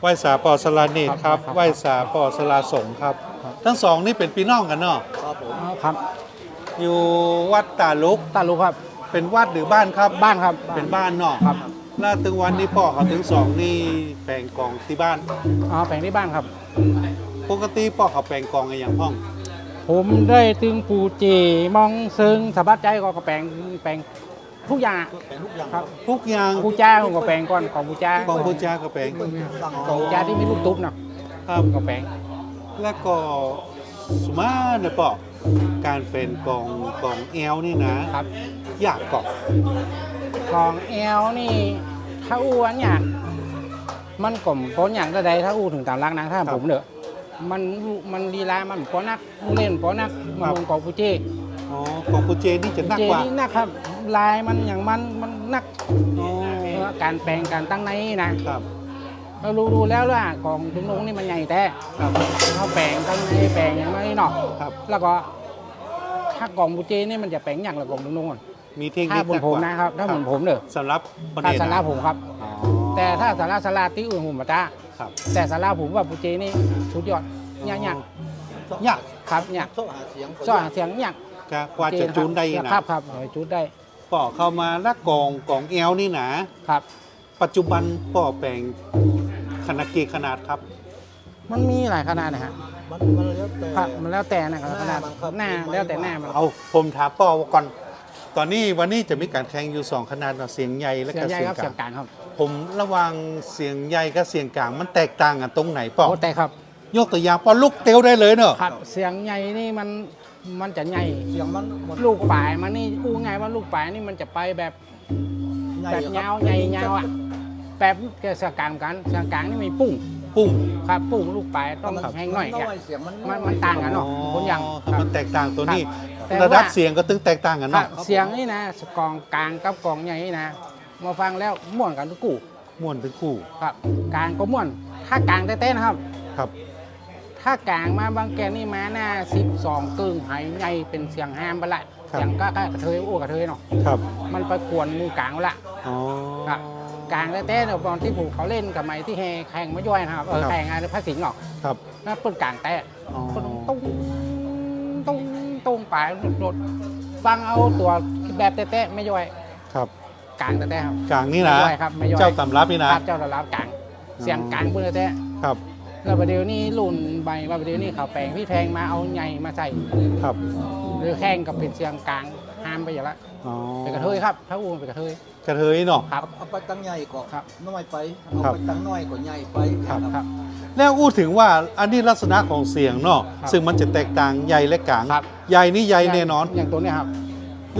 ไหว้สาปอสลาเนตครับครับไหว้สาปอสลาสงฆ์ครับครับ ทั้งสองนี่เป็นพี่น้องกันเนาะครับผมอ๋อครับ อยู่วัดตาลุกตาลูกครับ เป็นวัดหรือบ้านครับบ้านครับเป็นบ้านเนาะครับแล้วถึงวันนี้พ่อเขาถึงสองนี่แปลงกองที่บ้านอ๋อแปลงที่บ้านครับ ปกติพ่อเขาแปลงกองกันอย่างพ่อง ผมได้ถึงปูเจมองซึ่งสบายใจก็กระแปลงแปลง ทุกอย่างอะเป็นทุกอย่างครับทุกอย่างปูจ้าผมก็แปลงก่อนของปูจ้ากองพุจ้าก็แปลงสั่งขตองรงปูจ้าที่มีลูกตุ๊บเนาะครับก็แปลงแล้วก็สมาเนี่ยปอการเป็นกองกองแอลนี่นะ ครับอยากเกาะของแอลนี่ถ้าอู้อันอย่างมันกลมป้อนอย่างใดๆถ้าอู้ถึงตามรักนะถ้าผมเด้อมันมันลีลามันป้อนักเล่นป้อนักมาลงของปูเจ อ๋อกองพุเจนี่จะหนักเจกว่า นี่นักครับ ลายมันอย่างมันมันนักอ๋อเออการแปลงการตั้งในนะ ครับ เรารู้ดูแล้วว่าของตุงนงนี่มันใหญ่แต่ครับเขาแปลงตั้งในแปลงอย่างไรเนาะครับ แล้วก็ถ้ากล่องบูเจนี่มันจะแปลงอย่างละกล่องตุงนงอะมีเทคนิถ้าคบนผมนะครับ ถ้าบนผมเด้อสำหรับประถ้าเด็นสาราผมครับอ๋อแต่ถ้าสาราสลาที่อื่นผมมาจ้าครับแต่สาราผมว่าบูเจนี่สุดยอดยากยากยากครับยากโซ่หาเสียงซ่อเสียงยากจะกว่าจะจูนได้นะครับครับเออจูนได้ ป่อเข้ามาแล้วกองกองแอลนี่นะครับ ปัจจุบันป่อแปลงขนาดกี่ขนาดครับ มันมีหลายขนาดนะฮะมันมันแล้วแต่ ครับมันแล้วแต่นะครับขนาดหน้ามันครับ หน้าแล้วแต่หน้ามันเอาผมถามป่อก่อน ตอนนี้วันนี้จะมีการแข่งอยู่สองขนาดเนาะเสียงใหญ่และเสียก็งใหญ่เสียงครับกเสีลายงงกลางครับผมระหวังเสียงใหญ่กับเสียงกลางมันแตกต่างกันตรงไหนป่อโอ้แต่ครับยกตัวอย่างป่อลูกเตียวได้เลยเนอะ ครับ เสียงใหญ่นี่มัน มันจะใหญ่เสียงมันมันลูกปลายมันนี่อู้ไงว่าลูกปลายนี่มันจะไปแบบใหญ่แบบครับยาวใหญ่ยาวอะแบบเกี่ยวกับกลางกันเสียงกลางนี่มีปุ้งปุ้งครับปุ้งลูกปลายต้องมันแห้งหน่อยมัแกะเสียงมันมันมันต่างกันเนาะคนอย่างอ๋อมันแตกต่างตัวนี้แต่ระดับว่าเสียงก็ตึงแตกต่างกันครัเนาะบเสียงนี่นะกองกลางกับกองใหญ่นี่นะมาฟังแล้วม่วนกันทุกกูม่วนถึงคู่ครับกลางก็ม่วนถ้ากลางเต้นๆนะครับ ครับ ถ้ากลางมาบางแกนี่มาหน้า12กึ่งหายใหญ่เป็นเสียงห้ามไปละเสียงก็กระเทยอู้กระเทยเนาะครับมันไปกวนหมือกลางละอ๋อครับกลางแต่แต่เนี่ยตอนที่ผูกเขาเล่นกับไม้ที่แฮแข่งมาย่อยนะครับเออครับแข่งอะไรพระสิงห์หรอกครับนั่นเปิ้นกลางแต่อ๋อเปิ้นตุ้งตุ้งตุ้งไปหลุดฟังเอาตัวแบบแต่แต่ไม่ย่อยครับกลางแต่แต่ครับกลางนี่นะไม่ย่อยครับไม่ย่อยเจ้าตำรับนี่นะครับเจ้าระลับกลางเสียงกลางเปิ้นแต่แต่ครับ แล้วประเดี๋ยวนี้รุ่นใบว่าประเดี๋ยวนี้เขาแปลงพี่แพงมาเอาใหญ่มาใส่ครับหรือแข่งกับเป็นเสียงกลางห้ามไปอย่างละอ๋อเป็นกระเทยครับถ้าอู้เป็นกระเทยกระเทยเนาะครับเอาไปตั้งใหญ่ก่อนครับน้อยไปครัเอาบไปตั้งน้อยกว่าใหญ่ไปครับครับ แล้วอู้ถึงว่าอันนี้ลักษณะของเสียงเนาะครับซึ่งมันจะแตกต่างใหญ่และกลางครับใหญ่นี่ใหญ่แน่นอนอย่างตัวเนี้ยครับ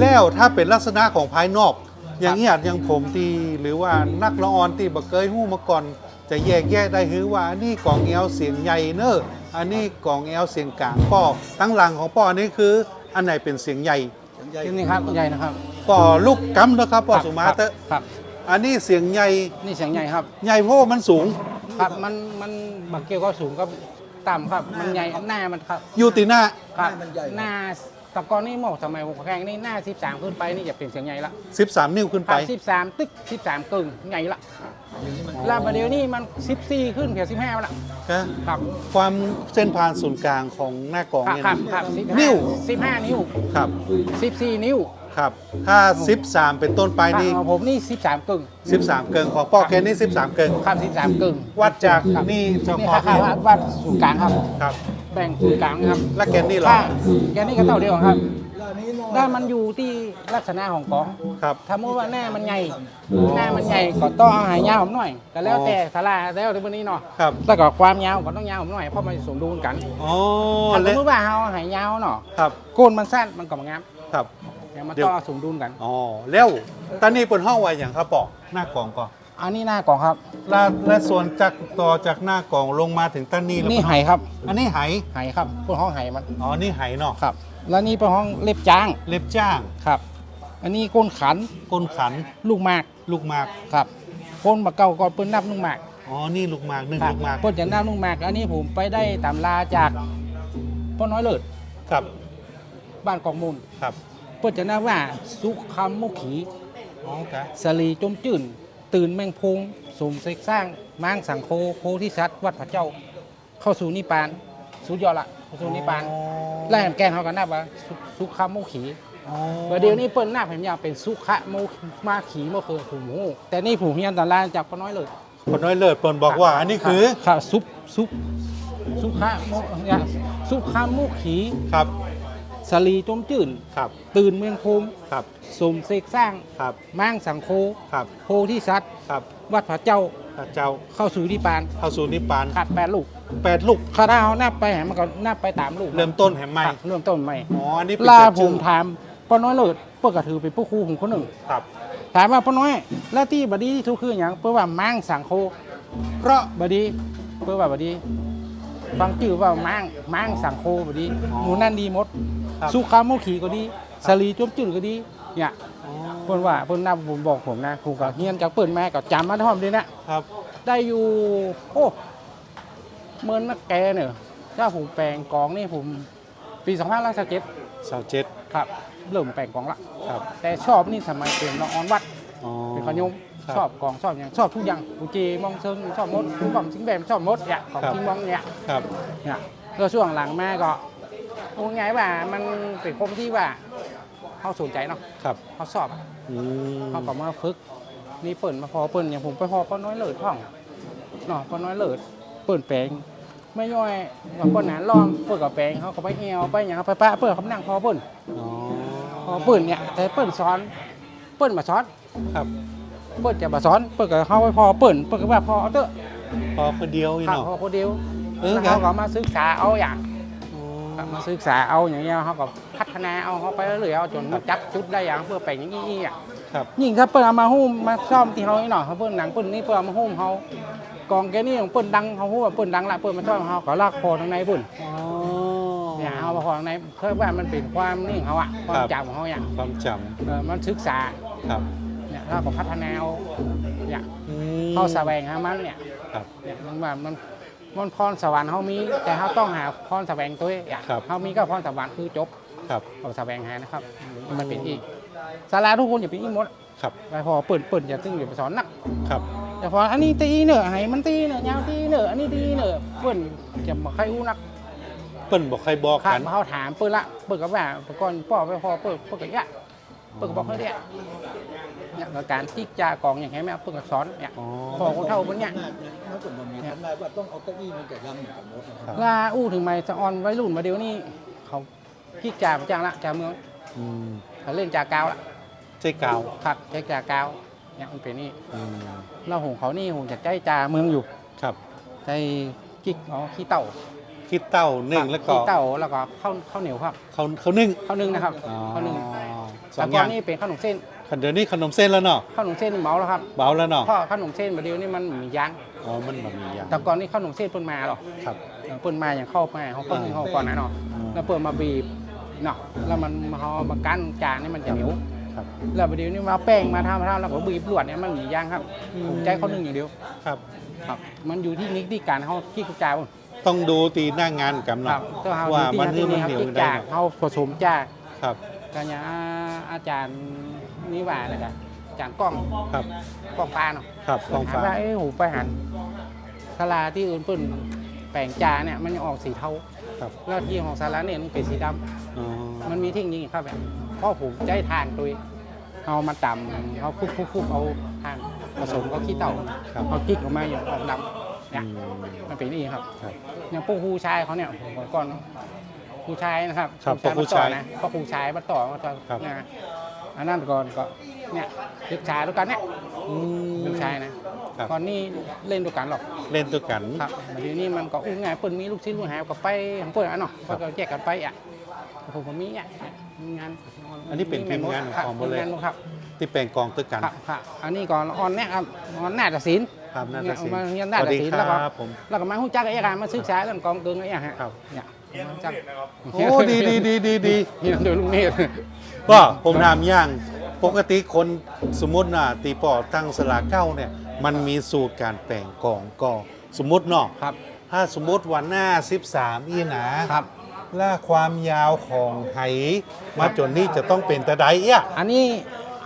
แล้วถ้าเป็นลักษณะของภายนอก อย่างนี้อาจอย่างผมตีหรือว่านักละออนตีบกเกยหู้มาก่อน จะแยกแยะได้คือว่าอันนี้กล่องแอลเสียงใหญ่เนอะอันนี้กล่องแอลเสียงกลางป้อตั้งหลังของป้อนี่คืออันไหนเป็นเสียงใหญ่เสียงใหญ่ที่นี่ครับใหญ่นะครับป้อลูกกำนะครับป้อสุมาเตอร์ครับ อันนี้เสียงใหญ่นี่เสียงใหญ่ครับ ใหญ่เพราะว่ามันสูงครับมันมันบางเกียวก็สูงก็ต่ำครับ มันใหญ่หน้ามันครับ อยู่ตีหน้าครับหน้า ตะกอนนี่หมอกสมัยผมแข่งนี่หน้า 13 ขึ้นไปนี่จะเป็นเสียงใหญ่ละ13 นิ้วขึ้นคไปรับ13 ตึก 13กึ่งใหญ่ละแล้วประเดี๋ยวนี้มัน 14 ขึ้นเพีย15ละนะครับความเส้นผ่านศูนย์กลางของหน้ากล่องครับเนี่ยครันะบครับนิ้ว 15 นิ้วครับ 14 นิ้ว ครับ ถ้า 13 เป็นต้นไปนี่ ของผมนี่13กึ่ง13 เกินของป้อแกนี่ 13 เกินครับ13กึ่งวัดจากครับนี่เฉนี่พาะครับครับวัดศูนย์กลางครับ ครับ แบ่งศูนย์กลางครับและแกนนี่เหรอ ถ้าแกนี่ก็เท่าเดียวกันครับแล้วอันนี้น้อยถ้ามันอยู่ที่ลักษณะของกอง ครับ ถ้ามุติว่าหน้ามันใหญ่หน้ามันใหญ่ก็ต้องเอาหายยาวผมหน่อย ก็แล้วแต่สาราแล้วที่วันนี้เนาะครับ แต่ก็ความยาวก็ต้องยาวผมหน่อยเพราะมันสมดุลกันอ๋อถ้าสและมมติว่าเอาหายยาวเนาะครับ โก้นมันสั้นมันก็มางามครับแต่ มันเดี๋ยวต้องเอาสมดุลกัน อ๋อแล้วตอนนี้เปิดห้องไว้อย่างครับปอหน้ากล่องก่อนอันนี้หน้ากล่องครับ และและส่วนจากต่อจากหน้ากล่องลงมาถึงต้นนี้แล้วนี่ไหครับอันนี้ไหไหครับพวกห้องไหมันอ๋อนี่ไหเนาะครับ แล้วนี่เป็นห้องเล็บจ้างเล็บจ้างครับ อันนี้ก้นขันก้นขันลูกหมากลูกหมากครับก้นมาเก่าก่อนเปิ้นนับลูกหมากอ๋อนี่ลูกหมากหนึ่งครับลูกหมากเปิ้นจะนับลูกหมาก อันนี้ผมไปได้ตำราจากพ่อน้อยเลิศครับบ้านกองมูลครับเพื่อจะนะว่าสุคำมุขีอ๋อครับสลีจมจื่น ตื่นแมงพงสมเสกสร้างม้างสังโคโพธิสัตว์วัดพระเจ้า เข้าสู่นิพพานสุดยอดละเข้าสู่นิพพานไล่แกนเขากันนับว่าสุสุขโมขีอ๋อประเดี๋ยวนี้เปิ้นหน้าผมอยากเป็นสุขโมมาขีเมื่อคืนผมโอ้แต่นี่ผมเฮียนตอนแรกจากป้าน้อยเลยคนน้อยเลิศเปินบอกว่าอันนี้คือค่ะซุปซุปสุขะโมเนี่ยสุขโมขีครับ สลีจมจื่นครับ ตื่นเมืองภูมิครับสมเสกสร้างครับม้างสังโคครับ โพธิสัตว์ครับ วัดพระเจ้าพระเจ้าเข้าสู่นิพพานเข้าสู่นิพพานขาดแปดลูกแปดลูกข้าถ้าเอานับไปหามันก็นับไปตามลูกเริ่มต้นแห่งใหม่ครับเริ่มต้นใหม่อ๋ออันนี้เป็นลาแบบผชื่มอถามป้าน้อยเลิศเพื่อกระถือเป็นผู้ครูผมคนหนึ่งครับ ถามว่าป้าน้อยแล้วที่บดีที่ทุกข์คืออย่างเพื่อว่าม้างสังโค เพราะบดีเพื่อว่าบดีฟังชื่อว่าม้างม้างสังโคบดีอ๋อหมูนั่นดีหมด ครับสุขาโมขีก็ดีสลีจมจืดก็ดีเนี่ยอ๋อเพิ่นว่าเพิ่นนับผมบอกผมนะครูก็เฮียนจากเปิ้นแม่ก็จำมาท่อมดีนะครับ ได้อยู่โอ้เมินนักแกเนี่ยถ้าผมแปลงกองนี่ผมปี2 5 1 7สาวเจ็ดครับเริ่มแปลงกองละครับ แต่ชอบนี่สมัยเป็นละออนวัดอ๋อเป็นขยมครับชอบกองชอบอย่างชอบทุกอย่างปูเจมองเชิงชอบมดของจิงแบมชอบมดเนี่ยของครับจิงมองเนี่ยครับเนี่ยแล้วช่วงหลังแม่ก็ พูดง่ายว่ามันเป็นคมที่ว่าเขาสนใจเนาะครับเขาชอบอืมเขาก็มาฝึก นี่เปิ่นมาพอเปิ่นอย่างผมไปพอป้าน้อยเลิศท่องเนาะป้าน้อยเลิศเปิ่นแปลงไม่ย่อยว่าป้นหนานล้อมเปิ่นกับแปลงเขาก็ไปเอวไปอย่างเขาไปปะเปิ่นเขานั่งพอเปิ่นอ๋อพอเปิ่นเนี่ยแต่เปิ่นสอนเปิ่นมาสอนครับเปิ่นจะมาสอนเปิ่นกับเขาไปพอเปิ่นเปิ่นก็ว่าพอเอาเถอะพอคนเดียวอีครับเนาะ พอคนเดียวเออแล้วครับ เขาก็มาศึกษาเอาอย่างอ๋อ มาศึกษาเอาอย่างเงี้ยเขาก็พัฒนาเอาเขาไปเรื่อยๆเอาจนมาจับจุดได้อย่างเพื่อแปลงอย่างนี้อะครับยิ่งถ้าเปิ้นเอามาหุ้มมาซ่อมที่เฮานี่หน่อยเขาเปิ้นหนังเปิ้นนี่เปิ้นเอามาหุ้มเฮากองแกนี่ของเปิ้นดังเขาฮู้ว่าเปิ้นดังละเปิ้นมาซ่อมเฮาก็ลากคอทางในเปิ้นอ๋อเนี่ยเอามาคอทางในเพื่อว่ามันเป็นความนี่ของเขาอะความครับจำของเขาอย่างความจเออมันศึกษาำครับเนี่ยเราก็พัฒนาเอาเนี่ยอืมเขาแสวงหามันเนี่ยครับเนี่ยมันว่ามัน มันพรสวรรค์เขามี แต่เขาต้องหาพรแสวงตัวเองอย่างครับเขามีก็พรสวรรค์คือจบครับเขาแสวงหานะครับมันเป็นอีกศาลาทุกคนอย่าไปอีหมดครับไปพอเปิ่นเปิ่นอย่าตึ้งอย่าไปสอนนักครับแต่พออันนี้ตีเนอะให้มันตีเนอะยาวตีเนอะอันนี้ตีเนอะเปิ้นจะมาใครอู้นักเปิ้นบอกใครบอกข้ากันมเขาถามเปิ้นละเปิ้นก็ว่าเปิ้นก่อนพ่อไปพอเปิ้นเปิ้นก็ยะ เปิ้นก็บอกให้เนี่ยเนี่ยก็การที่จากองอย่างไรแม่เปิ้นก็สอนเนี่ยอ๋อพอคนเท่าเปิ้นเนี่ยมันก็มันมีทำลายว่าต้องเอาเก้าอี้มันจะยังเหมือนกันหมดนะครับลาอู้ถึงไม่จะออนวัยรุ่นมาเดี๋ยวนี้เขาพี่จ่าประจังละจ่าเมืองอืมเขาเล่นจากาวละใจกาวครับใช้จากาวเนี่ยมันเป็นนี่อืมเราหงเขานี่หงจะใจจ่าเมืองอยู่ครับใจกิ๊กอ๋อขี้เต่าคิดเต้าหนึ่งแล้วก็ขี้เต่าแล้วก็ข้าวข้าวเหนียวครับเขาเขานึ่งข้าวนึ่งนะครับอ๋อข้าวนึ่ง สอแต่งอก่อนย่างนี่เป็นขนมเส้นเดี๋ยวนี้ขนมเส้นแล้วเนาะขนมเส้นนี่เหมาแล้วครับเบาแล้วเนาะเพราะขนมเส้นบดเดียวนี่มันมียางอ๋อมันแบบมีอย่างแต่ก่อนนี่ขนมเส้นเปิ้นมาหรอกครับ เออเปิ้นมาอย่างเข้ามาเขาเปิ้นเขาก่อนนะเนาะอืม แล้วเปิ้นมาบีบเนาะแล้วมันเขาเอามากั้นจานนี่มันจะเหนียว ครับ แล้วบดเดียวนี่มาเอาแป้งมาทำมาทำแล้วก็บีบลวดเนี่ยมันมียางครับผมใจเขานึ่งอย่างเดียวครับ ครับ มันอยู่ที่นิกที่การเขาที่กุจาบนต้องดูตีหน้างานกับครัเนาะบตัวเขาว่าที่มันที่คือนี่มันครับเหนียวที่ได้จากเนาะเขาผสมจากครับ กันอย่างอาจารย์นิว่าเลยกันอาจารย์กล้องครับ กล้องปลาเนาะครับกองถามฟ้าว่าเอ้ยหูไปหันสลาที่อื่นเปิ้นแปลงจาเนี่ยมันยังออกสีเทาครับแล้วที่ของสาราเนี่ยมันเป็นสีดำอ๋อมันมีทิ้งยิงครับแบบเพราะผมใจทานตัวเองเอามาตำเอาคุกคุกคุกเอาทานผสมก็ขี้เต่าครับเอากิ๊กออกมาอย่างออกดำเนี่ย อืมมันเป็นนี่ครับครับ อย่างพวกครูชายเขาเนี่ยผมก่อน ครูชายนะครับครับมาพวกครูชายต่อนะพวกครูชายมาต่อมาต่อครับเนี่ยอันนั้นก่อนก็เนี่ยลึกชายด้วยกันเนี่ยอืมลึกชายนะครับก่อนนี่เล่นด้วยกันหรอกเล่นตัวกันครับทีนี้มันก็อุ้งไงเปิ้นมีลูกชิ้นลูกหาก็ไปของเปิ้นอะเนาะครับก็แยกกันไปอะผมก็มีอะมีงานอันนี้เป็นทีมงานของหมดเลยทีมงานครับ ที่แปลงกองตัวกันครับครับอันนี้ก่อนออนเนี่ยครับออนนาฏศิลป์ครับน่าจะสิมาเรียนสนาฏวัสดีศิลป์คแล้วก็รับผมแล้วก็มาหู้จักไอ้การมาศึกษาเรื่องกองเกิงไอ้อย่างฮะครับ เนี่ยมาจักโอ้ดีดีดีดีดีเฮียนโดยลุงเนตรว่าผมถามอย่างปกติคนสมมติน่ะตีปอตั้งสลากเก้าเนี่ย มันมีสูตรการแปลงกองก็สมมติเนาะครับ ถ้าสมมติวันหน้า 13 อีหนะครับและความยาวของไหมาจนนี่จะต้องเป็นตะไดเอี้ยอันนี้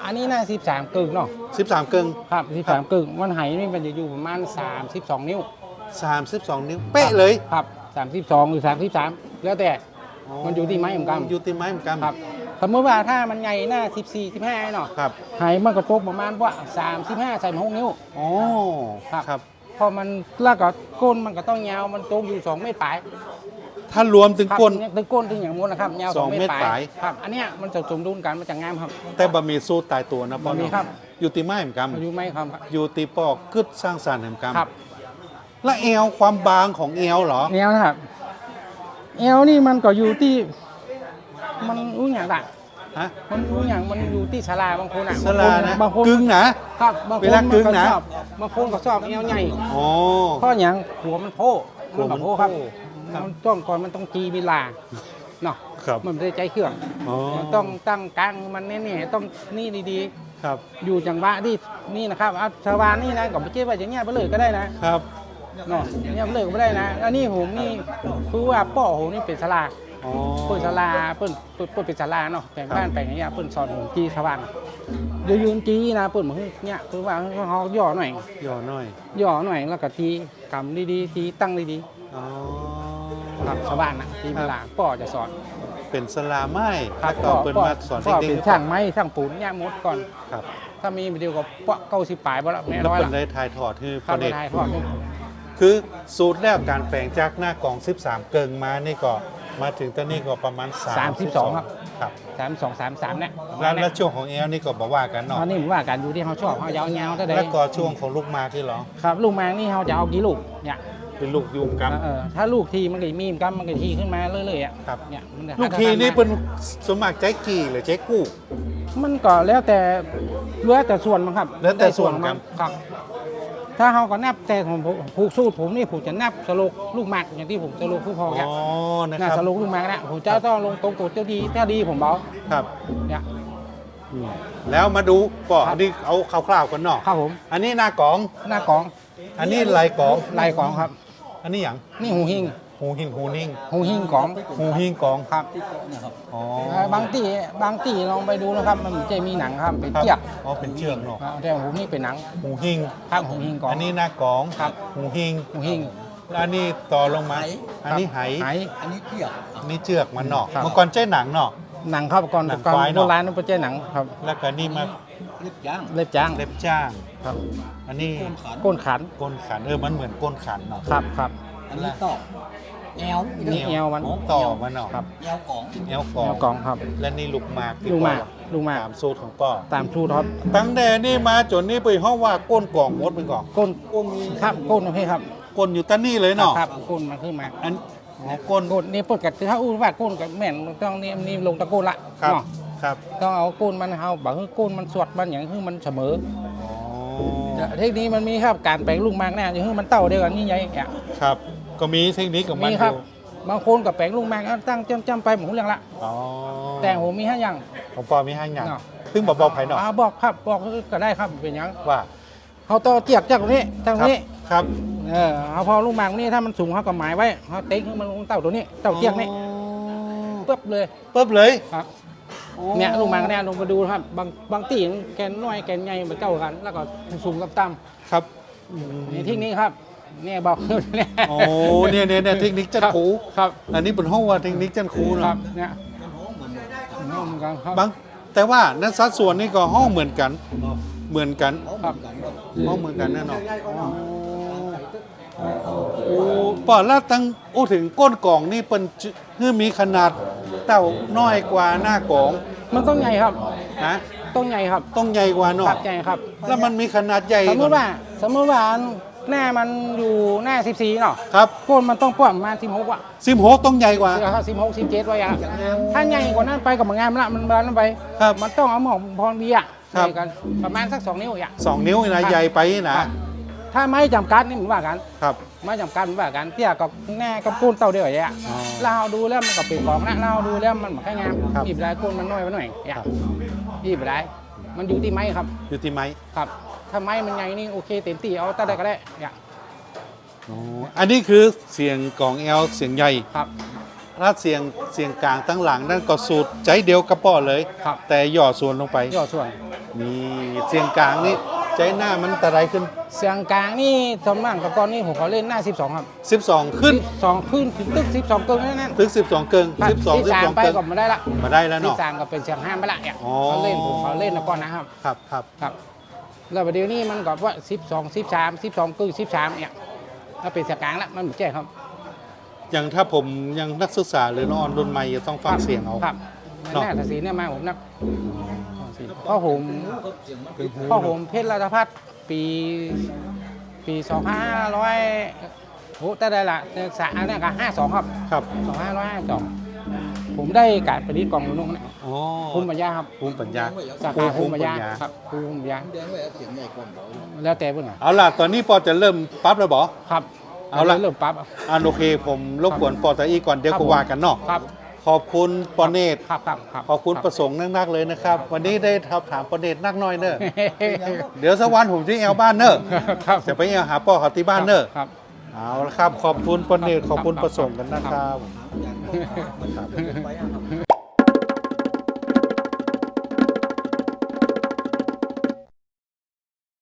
อันนี้น่า13กึ่งเนาะ13เกิงครับ13กึ่งมันไหนี่มันจะอยู่ประมาณ32นิ้ว32 นิ้ว เป๊ะเลย ครับ 32 หรือ 33 แล้วแต่มันอยู่ที่ไม้ของกรรมอยู่ที่ไม้เหมือนกันครับสมมติว่าถ้ามันใหญ่หน้า 14 15เนาะครับไหมันก็ตกประมาณว่า35ใส่6นิ้วอ๋อครับครับพอมันแล้วก็ก้นมันก็ต้องยาวมันตกอยู่ 2 เมตรปลายถ้ารวมถึงครับก้นเนี่ยถึงก้นถึงอย่างมูลนะครับยาวสอง2เมตรเมตรปปลาลายยครับอันเนี้ยมันจะสมดุลกันมันจะงามครับ แต่บะหมี่สูตรตายตัวนะพ่อบะหมี่เนาะครับ อยู่ที่ไม้เหมือนกันอายุไหมครับอยู่ที่ปอกกึดสร้างสรรค์เหมือนกันครับ และเอวความบางของเอวเหรอแนวนะครับแอวนี่มันก็อยู่ที่ มันรู้อย่างละฮะ มันรู้อย่างมันอยู่ที่ศาลาบางคนอะสลานะบางคนกึ่งนะ ครับบางคนเวลากึ่งนะมัชอบบางคนก็ชอบแอวใหญ่อ๋อเพราะอย่างหัวมันโผล่หัวมันแบบโผล่ครับโผล่ครับมันต้องก่อนมันต้องจีเวลาเนาะครับ มันไม่ได้ใจเครื่องอ๋อมันต้องตั้งกลางมันแน่ๆต้องนี่ดีครับ ๆ อยู่จังหวะที่นี่นะครับอะชาวบ้านนี่นะก็ไม่ใช่ว่าอย่างเงี้ยไปเลยก็ได้นะ ครับ เนาะอย่างเงี้ยไปเลยก็ไม่ได้นะ อันนี้ผมนี่คือว่าป้อผมนี่เป็นสลาอ๋อเปิ้นศาลาเปิ้นเปิ้นเปิ้นเป็นศาลาเนาะแต่งบ้านแต่งอย่างเงี้ยเปิ้นสอนผมจีสว่างเดี๋ยวยืนจีนะเปิ้นมาเนี่ยคือว่าเขาย่อหน่อยย่อหน่อยย่อหน่อยแล้วก็จีกำดีๆจีตั้งดีอ๋อๆครับชาวบ้านนะจีเวลาป้อจะสอนเป็นสลาไม้ครับแล้วก็ป้อเปิ้นป้อมาสอนป้อเด็กเป็นๆช่างไม้ช่างปูนเนี่ยหมดก่อนครับ ถ้ามีวิดีโอก็ป้อเก้าสิบปลายบ่ละแม่แล้วร้อยเปิ้ละนได้ถ่ายทอดให้คพ่รัอบเด็กทายทอดนี่ คือสูตรแล้วการแปลงจากหน้ากล่อง 13 เกิงมานี่ก็มาถึงตอนนี้ก็ประมาณ32ครับ ครับสามสองสามสามเนี่ยแล้วแล้วช่วงของเอลนี่ก็บอกว่ากันเนาะตอนนี้ผมว่ากันอยู่ที่เขาชอบเขายาวๆเท่าใดแล้วก็ช่วงของลูกมาที่เหรอครับ ลูกแมงนี่เขาจะเอากี่ลูกเนี่ยเป็นลูกยุงครับเออถ้าลูกทีมันก็มีมกันมันก็ทีขึ้นมาเรื่อยๆอะครับ เนี่ยมันจะลูกทีนี่เป็นสมมัครใจกี่หรือใจกู้ มันก็แล้วแต่แล้วแต่ส่วนมันครับแล้วแต่ส่วนครับ ครับ ถ้าเขาก็นับแต่ผมผมผูกสูตรผมนี่ผมจะนับสโลกลูกหมากอย่างที่ผมสโลกผู้พออ๋แกอนะน่าครับสโลกลูกหมากนะผมจะต้องลงตรงตัวเจ้าดีถ้าดีผมเบาครับ เนี่ยอืม แล้วมาดูก็ครับอันนี้เอาคร่าวๆกันเนาะครับผมอันนี้หน้ากอง หน้ากองอันนี้ลายกอง ลายกองครับ อันนี้อย่างนี่หูหิง หูหินหูนิ่งหูหิงกองหูหิงกองครับนะครับอ๋อเอ่อบางตีบางตีลองไปดูนะครับ มันจะมีหนังครับเป็นครับเจียกอ๋อเป็นเชือกเนาะอ่าแต่ผมนี่เป็นหนังหูหิงข้างหูหิงกองอันนี้หน้ากองครับหูหิงหูหิงแล้วอันนี้ต่อลงมา อันนี้ไหไหอันนี้เทียบอันนี้เชือกมันเนาะครับเมื่อก่อนใช้หนังเนาะหนังครับก่อนหนังก่อนควายเนโบอะราณนั่นเป็นเจ้หนังครับ แล้วก็นี่มาเรียบย่างเล็บจ้างเล็บจ้างครับ อันนี้โคนขันก้นขันก้นขันเออมันเหมือนก้นขันเนาะครับครับอันนี้ต่อ แอลนี่เอวมัน ต่อมันเนาะครับ แอลกล่องแอลกแนอวกองครับ และนี่ลูกหมากที่ลูกหมากพ่อลูกหมาก ตามสูตรของป้อตามสูตรครับตั้งแต่นี่มาจนนี่ไปห้องว่าก้นกล่องมดเป็นกล่องก้นก้มมีครับก้นนะพี่ครับก้นอยู่ตั้นี่เลยเนาะครับก้นมันขึ้นมาอันอ๋อก้น ก้นนี่ปดกับถ้าอู้ว่าก้นกับแม่นต้องนี่นี่ลงตะโกนละครับ เนาะครับต้องเอาก้นมันเฮาบักคือก้นมันสวดมันอย่างคือมันเสมออ๋อเทคนิคมันมีครับการแปลงลูกหมากแน่อย่างคือมันเต่าเดียวกันนี่ใหญ่อย่างครับ ก็มีเทคนิคของมันมีอครับ ยู่บางคนกับแปลงลูกหมากตั้งจำจำไปหมูเรื่องละ อ๋อแต่ผมมีห้าอย่าง ของปอมีห้าอย่างเนาะ ซึ่งบอกบอกไผ่หน่อยอ่าบอกครับบอกก็ได้ครับเป็นอย่างว่าเขาต่อเจียกจากตรงนี้จากตรงนี้ครับเออเอาพอลูกหมากนี่ถ้ามันสูงเขาก็หมายไว้เขาเต็งให้มันลงเต่าตัวนี้เต่าเจียกนี่อ๋อปึ๊บเลยปึ๊บเลยครับ เนี่ยลูกหมากเนี่ยลงมาดูครับบางบางตีแกนน้อยแกนใหญ่มาเจ้ากัน แล้วก็สูงกับต่ครับำนี่ที่นี้ครับ เนี่ยบอกเนี่ยโอ้เนี่ยเนี่ยเนี่ยเทคนิคจันคูครับ อันนี้เป็นห้องว่าเทคนิคจันคูครัเนาะบเนี่ยน้องเหมือนกันครับบางแต่ว่านั้นสัดส่วนนี่ก็ห้องเหมือนกันเหมือนกันเขาเหมือนกันครับห้องเหมือนกันแน่นอนโอ้ปอดแล้วตั้งโอ้ถึงก้นกล่องนี่เป็นจึคือมีขนาดเต่าน้อยกว่าหน้ากล่อง มันต้องใหญ่ครับนะต้องใหญ่ครับต้องใหญ่กว่าคเนาะรับใหญ่ครับ แล้วมันมีขนาดใหญ่สมมติว่า สมมติว่า หน้ามันอยู่หน้า14เนาะครับก้นมันต้องป้อมประมาณ16อะสิบหกต้องใหญ่กว่าเสือครับ16 17ไว้อะถ้าใหญ่กว่านั้นไปกับมันงามละมันบานนั้นไป ครับมันต้องเอาหมองพรบีอะครับใหญ่กันประมาณสัก2นิ้วอะสองนิ้วนะใหญ่ไปนะครับถ้าไม่จำกัดนี่มันว่ากัน ครับ ไม่จำกัดมันว่ากันเตี้ยกับแน่กับก้นเต่าเดียวอย่างเงี้ยอ๋อเราดูแล้วมันก็เป็นของนะเราดูแล้วมันไม่ค่อยงามครับอีบได้ก้นมันน้อยไปหน่อยอย่าครับอีบได้ มันอยู่ที่ไม้ครับ อยู่ที่ไม้ครับ ถ้าไม้มันใหญ่นี่โอเคเต็มที่เอาแต่ได้ก็ได้อย่าอ๋ออันนี้คือเสียงกล่องแอลเสียงใหญ่ครับ ถ้าเสียงเสียงกลางตั้งหลังนั่นก็สูตรใจเดียวกระป๋อเลย ครับ แต่ย่อส่วนลงไปย่อส่วนมีเสียงกลางนี่ ใจหน้ามันตะไรขึ้น เสียงกลางนี่สมากกับก่อนนี่ผมขอเล่นหน้า 12 ครับ12 ขึ้น12ขึ้นถึงตึก 12เกินนั่นนั่นถึง12 เกิงครับ12 ที่สาม12ไปเกิงก็มาได้ละมาได้แล้วที่เนาะ สามก็เป็นเสียงห้ามไปละเนี่ยอ๋อ เขาเล่นผมเขาเล่นนะก่อนนะครับ ครับครับครับแล้วประเดี๋ยวนี้มันก็ว่า 12 13 12กึ่ง13เนี่ยถ้าเป็นเสียงกลางละมันไม่แจ้ครับอย่างถ้าผมยังนักศึกษาหรือน้องออนรุ่นใหม่จะต้องฟังเสียงเอา ครับเนาะหน้าทศีเนี่ยมาผมนักพ่อ ผมเขาเสียงมันเป็นพ่อผมเพชรราชพัฒน์ปีปีสองพันห้าร้อยโอ้แต่ได้ละเอกสารเนี่ยก็ห้าสองครับครับสองพันห้าร้อยห้าสองผมได้การประดิษฐ์กล่องนุ่งเนี่ยอ๋อภูมิปัญญาครับภูมิปัญญาสาภูขามิภูมิปัญญาปัญญาครับภูมิปัญญาแดงไว้เสียงใหญ่กว่าเราแล้วแต่เพื่อนเอาล่ะตอนนี้ปอจะเริ่มปั๊บแล้วบอครับเอาละเริ่มปั๊บอ่านโอเค ผมรบกวนปอตะอีก่อนเดี๋ยวครับก็ผมว่ากันเนาะครับ ขอบคุณปอเนตรครับครับครับขอบคุณประสงค์นักๆเลยนะครับ วันนี้ได้ทับถามปอเนตรนักน้อยเนอะเดี๋ยวสักวันผมจะแอลบ้านเนอะครับจะไปแอลหาปอเขาที่บ้านเนอะครับเอาละครับขอบคุณปอเนตรขอบคุณประสงค์กันนะครับอย่างก็มันไปอะครับ